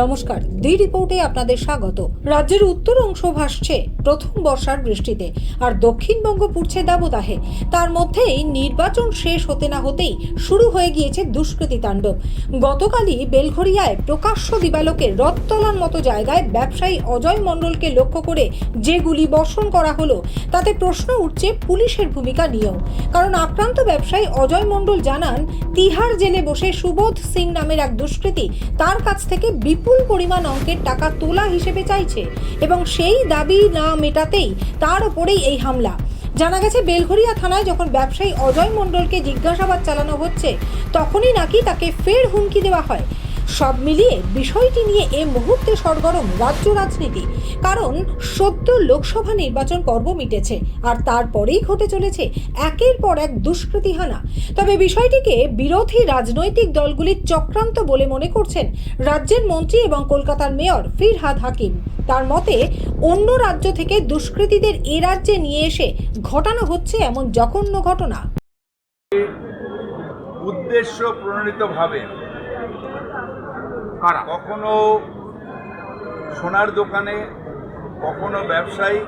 নমস্কার দি রিপোর্টে আপনাদের স্বাগত। রাজ্যের উত্তর অংশ ভাসছে প্রথম বর্ষার বৃষ্টিতে, আর দক্ষিণবঙ্গ পুড়ছে দাবদাহে। তার মধ্যেই নির্বাচন শেষ হতে না হতেই শুরু হয়ে গিয়েছে দুষ্কৃতী তাণ্ডব। গতকালই বেলঘরিয়ায় প্রকাশ্য দিবালোকে রথতলার মতো জায়গায় ব্যবসায়ী অজয় মণ্ডলকে লক্ষ্য করে যে গুলি বর্ষণ করা হলো, তাতে প্রশ্ন উঠছে পুলিশের ভূমিকা নিয়েও। কারণ আক্রান্ত ব্যবসায়ী অজয় মণ্ডল জানান, তিহার জেলে বসে সুবোধ সিং নামের এক দুষ্কৃতী তার কাছ থেকে বিপুল পরিমাণ অঙ্কের টাকা তোলা হিসেবে চাইছে এবং সেই দাবি না মেটাতেই তার ওপরেই এই হামলা। জানা গেছে বেলঘরিয়া থানায় যখন ব্যবসায়ী অজয় মণ্ডলকে জিজ্ঞাসাবাদ চালানো হচ্ছে, তখনই নাকি তাকে ফের হুমকি দেওয়া হয়। সব মিলিয়ে বিষয়টি নিয়ে এ মুহূর্তে সরগরম রাজ্য রাজনীতি। কারণ সদ্য লোকসভা নির্বাচন পর্ব মিটেছে, আর তারপরেই ঘটে চলেছে একের পর এক দুষ্কৃতি হানা তবে বিষয়টিকে বিরোধী রাজনৈতিক দলগুলির চক্রান্ত বলে মনে করছেন রাজ্যের মন্ত্রী এবং কলকাতার মেয়র ফিরহাদ হাকিম। তার মতে, অন্য রাজ্য থেকে দুষ্কৃতীদের এ রাজ্যে নিয়ে এসে ঘটানো হচ্ছে এমন জঘন্য ঘটনা। উদ্দেশ্য প্রণোদিতভাবে কারা? কখনো সোনার দোকানে, কখনো ব্যবসায়ী,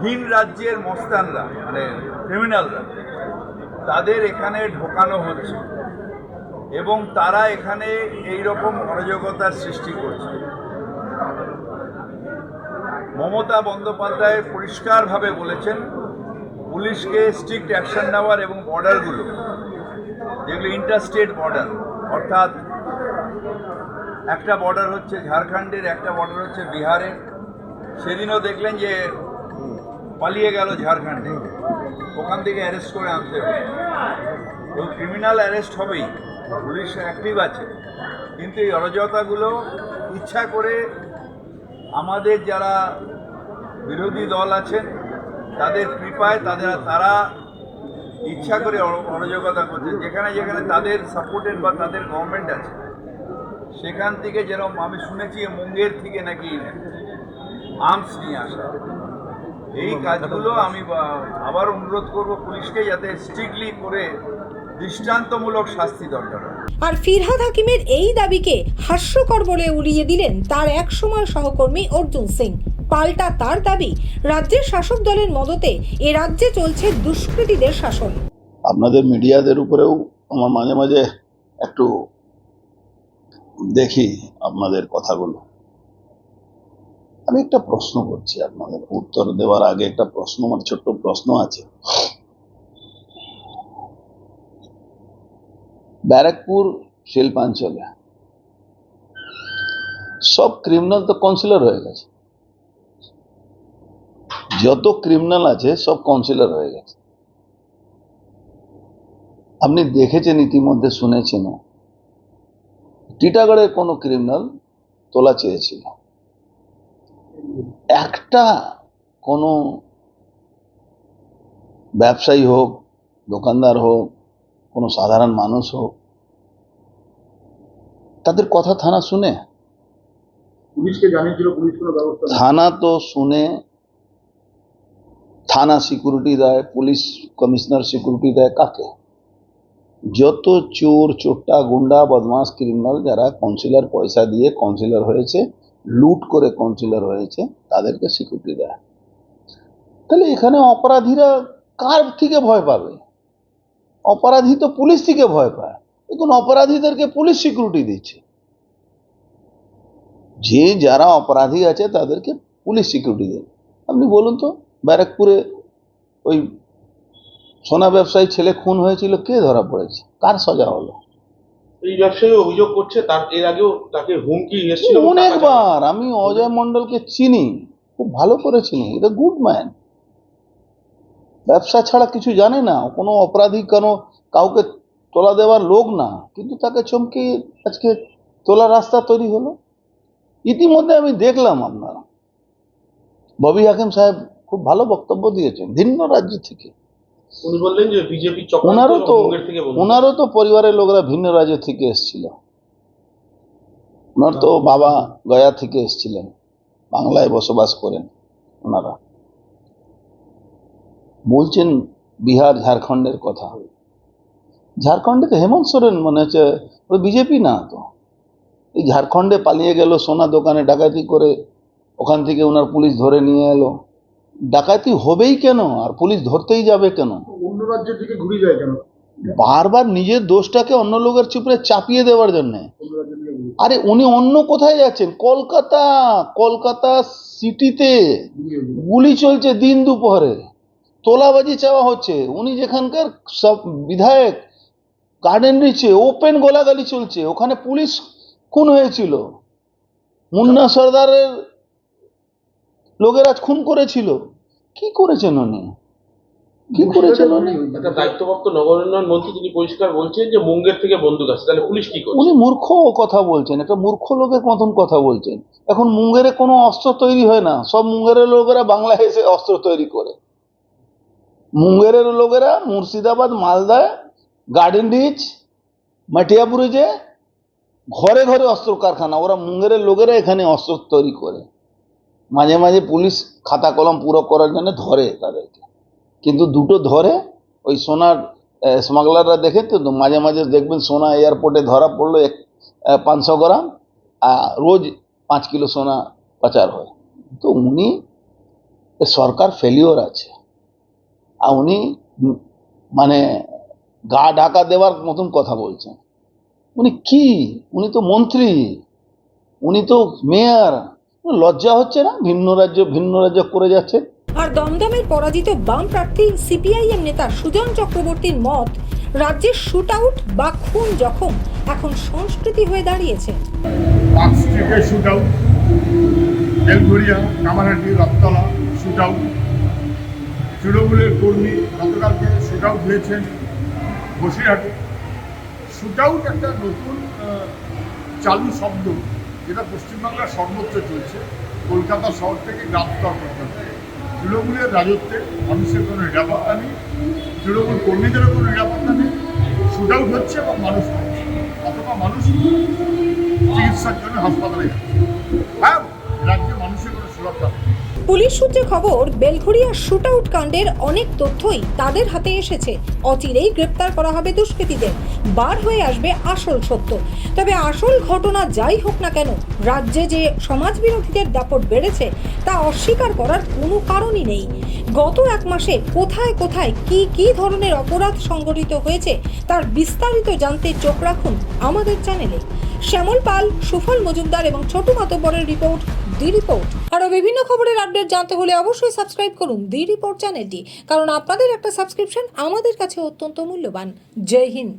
ভিন রাজ্যের মস্তানরা মানে ক্রিমিনালরা তাদের এখানে ঢোকানো হচ্ছে এবং তারা এখানে এই রকম অরাজকতার সৃষ্টি করছে। মমতা বন্দ্যোপাধ্যায় পরিষ্কারভাবে বলেছেন, পুলিশকে স্ট্রিক্ট অ্যাকশন নেওয়ার এবং বর্ডারগুলো যেগুলো ইন্টারস্টেট বর্ডার অর্থাৎ একটা বর্ডার হচ্ছে ঝাড়খণ্ডের, একটা বর্ডার হচ্ছে বিহারের সেদিনও দেখলেন যে পালিয়ে গেল ঝাড়খণ্ডে। ওখান থেকে অ্যারেস্ট করে আনতে হবে। এবং ক্রিমিনাল অ্যারেস্ট হবেই। পুলিশ অ্যাক্টিভ আছে। কিন্তু এই অরাজকতাগুলো ইচ্ছা করে আমাদের যারা বিরোধী দল আছেন, তাদের কৃপায় তাদের তারা ইচ্ছা করে অর- অরাজকতা করছে যেখানে যেখানে তাদের সাপোর্টেড বা তাদের গভর্নমেন্ট আছে। সেখান থেকে যেরকম আমি শুনেছি মুঙ্গের থেকে নাকি আর্মস নিয়ে আসা। এই কাজগুলো আমি বা- আবার অনুরোধ করব পুলিশকে যাতে স্ট্রিক্টলি করে দৃষ্টান্তমূলক শাস্তি দরকার আর ফিরহাদ হাকিমের এই দাবিকে হাস্যকর বলে উড়িয়ে দিলেন তার এক সময় সহকর্মী অর্জুন সিং। পাল্টা তার দাবি রাজ্যের শাসক দলের মদতে এ রাজ্যে চলছে দুষ্কৃতীদের শাসন। আপনাদের মিডিয়াদের উপরেও আমার মাঝে মাঝে একটু দেখি আপনাদের কথাগুলো। আমি একটা প্রশ্ন করছি আপনাদের। উত্তর দেওয়ার আগে একটা প্রশ্ন আমার ছোট্ট প্রশ্ন আছে। ব্যারাকপুর শিল্পাঞ্চলে সব ক্রিমিনাল তো কাউন্সিলর হয়ে গেছে। যত ক্রিমিনাল আছে, সব কাউন্সিলর হয়ে গেছে। আপনি দেখেছেন ইতিমধ্যে শুনেছেন টিটাগড়ের কোনো ক্রিমিনাল তোলা চেয়েছিল। একটা কোনো ব্যবসায়ী হোক দোকানদার হোক কোনো সাধারণ মানুষ হোক তাদের কথা থানা শুনে। পুলিশকে জানিয়েছিল পুলিশ কোনো ব্যবস্থা থানা তো শুনে থানা সিকিউরিটি দেয় পুলিশ কমিশনার সিকিউরিটি দেয় কাকে? যত চোর, চোট্টা, গুন্ডা বদমাস ক্রিমিনাল যারা কাউন্সিলর পয়সা দিয়ে কাউন্সিলর হয়েছে, লুট করে কাউন্সিলর হয়েছে, তাদেরকে সিকিউরিটি দেয়। তাহলে এখানে অপরাধীরা কার থেকে ভয় পাবে? অপরাধী তো পুলিশ থেকে ভয় পায়। এখন অপরাধীদেরকে পুলিশ সিকিউরিটি দিচ্ছে। যে যারা অপরাধী আছে, তাদেরকে পুলিশ সিকিউরিটি দেয়। আপনি বলুন তো, ব্যারাকপুরে ওই সোনা ব্যবসায়ী ছেলে খুন হয়েছিল কে ধরা পড়েছে? কার সাজা হলো? এই ব্যবসায়ী অভিযোগ করছে তার এর আগেও তাকে হুমকি এসেছিল অনেকবার। আমি অজয় মন্ডলকে চিনি খুব ভালো করে চিনি এটা গুড ম্যান। ব্যবসা ছাড়া কিছু জানে না কোনো অপরাধী কোনো কাউকে তোলা দেওয়ার লোক না কিন্তু তাকে চমকে আজকে তোলা রাস্তা তৈরি হলো। ইতিমধ্যে আমি দেখলাম আপনারা। ববি হাকিম সাহেব খুব ভালো বক্তব্য দিয়েছেন ভিন্ন রাজ্য থেকে। উনি বললেন যে বিজেপি ওনারও তো ওনারও তো পরিবারের লোকরা ভিন্ন রাজ্য থেকে এসেছিল। ওনার তো বাবা গয়া থেকে এসেছিলেন। বাংলায় বসবাস করেন ওনারা। বলছেন বিহার ঝাড়খণ্ডের কথা। ঝাড়খণ্ডে তো হেমন্ত সোরেন মনে হচ্ছে বিজেপি না তো। এই ঝাড়খণ্ডে পালিয়ে গেল সোনা দোকানে ডাকাতি করে ওখান থেকে ওনার পুলিশ ধরে নিয়ে এলো। ডাকাতি হবেই কেন? আর পুলিশ ধরতেই যাবে কেন? অন্য রাজ্যের দিকে ঘুরে যায় কেন? বারবার নিজের দোষটাকে অন্য লোকের চুপড়ে চাপিয়ে দেওয়ার জন্যে। আরে উনি অন্য কোথায় যাচ্ছেন কলকাতা! কলকাতা সিটিতে গুলি চলছে দিন দুপুরে তোলাবাজি চাওয়া হচ্ছে। উনি যেখানকার সব বিধায়ক গার্ডেন রিচে ওপেন গোলাগালি চলছে। ওখানে পুলিশ খুন হয়েছিল। মুন্না সর্দারের লোকেরা খুন করেছিল। কি করেছেন উনি? কি করেছেন উনি? একটা দায়িত্বপ্রাপ্ত নগর উন্নয়ন মন্ত্রী তিনি পরিষ্কার বলছেন যে মুঙ্গের থেকে বন্দুক আছে তাহলে পুলিশ কি করছে? উনি মূর্খ কথা বলছেন একটা মূর্খ লোকের মতন কথা বলছেন। এখন মুঙ্গেরে কোনো অস্ত্র তৈরি হয় না সব মুঙ্গেরের লোকেরা বাংলা এসে অস্ত্র তৈরি করে। মুঙ্গেরের লোকেরা মুর্শিদাবাদ মালদায় গার্ডেন রিচ মাটিয়াপুরে যে ঘরে ঘরে অস্ত্র কারখানা ওরা মুঙ্গেরের লোকেরা এখানে অস্ত্র তৈরি করে। মাঝে মাঝে পুলিশ খাতা কলম পুরো করার জন্য ধরে তাদেরকে। কিন্তু দুটো ধরে, ওই সোনার স্মাগলাররা দেখে তো মাঝে মাঝে দেখবেন সোনা এয়ারপোর্টে ধরা পড়ল এক পাঁচশো গ্রাম রোজ পাঁচ কিলো সোনা পাচার হয়। তো উনি সরকার ফেলিওর আছে। আর উনি মানে গা ঢাকা দেওয়ার মতন কথা বলছেন। উনি কি? উনি তো মন্ত্রী। উনি তো মেয়র লজ্জা হচ্ছে না? ভিন্ন রাজ্য ভিন্ন রাজ্য করে যাচ্ছে। আর দমদমের পরাজিত বাম প্রার্থী সিপিআইএম নেতা সুজন চক্রবর্তীর মত রাজ্যের শুট আউট বা খুন জখম এখন সংস্কৃতি হয়ে দাঁড়িয়েছে। Shoot out Belgharia Kamarhati Rathtala shoot out তৃণমূলের কর্মী গতকালকে শুট আউট হয়েছেন বসিরহাটে। শুট আউট একটা নতুন আহ, চালু শব্দ। যেটা পশ্চিমবাংলার সর্বত্র চলছে, কলকাতা শহর থেকে গ্রাম স্তর পর্যন্ত। তৃণমূলের রাজত্বে মানুষের কোনো নিরাপত্তা নেই, তৃণমূল কর্মীদেরও কোনো নিরাপত্তা নেই শুটআউট হচ্ছে এবং মানুষ হচ্ছে। অথবা মানুষ চিকিৎসার জন্য হাসপাতালে যাচ্ছে। পুলিশ সূত্রে খবর বেলঘুরিয়া শুট আউট কাণ্ডের অনেক তথ্যই তাদের হাতে এসেছে। অচিরেই গ্রেপ্তার করা হবে দুষ্কৃতীদের। বার হয়ে আসবে আসল সত্য। তবে আসল ঘটনা যাই হোক না কেন, রাজ্যে যে সমাজবিরোধীদের দাপট বেড়েছে, তা অস্বীকার করার কোনো কারণই নেই। গত এক মাসে কোথায় কোথায় কি কি ধরনের অপরাধ সংঘটিত হয়েছে তার বিস্তারিত জানতে চোখ রাখুন আমাদের চ্যানেলে। শ্যামল পাল, সুফল মজুমদার এবং ছোট মাতব্বরের রিপোর্ট, দি রিপোর্ট। আরও বিভিন্ন খবরের আপডেট জানতে হলে অবশ্যই সাবস্ক্রাইব করুন দি রিপোর্ট চ্যানেলটি, কারণ আপনাদের একটা সাবস্ক্রিপশন আমাদের কাছে অত্যন্ত মূল্যবান। জয় হিন্দ।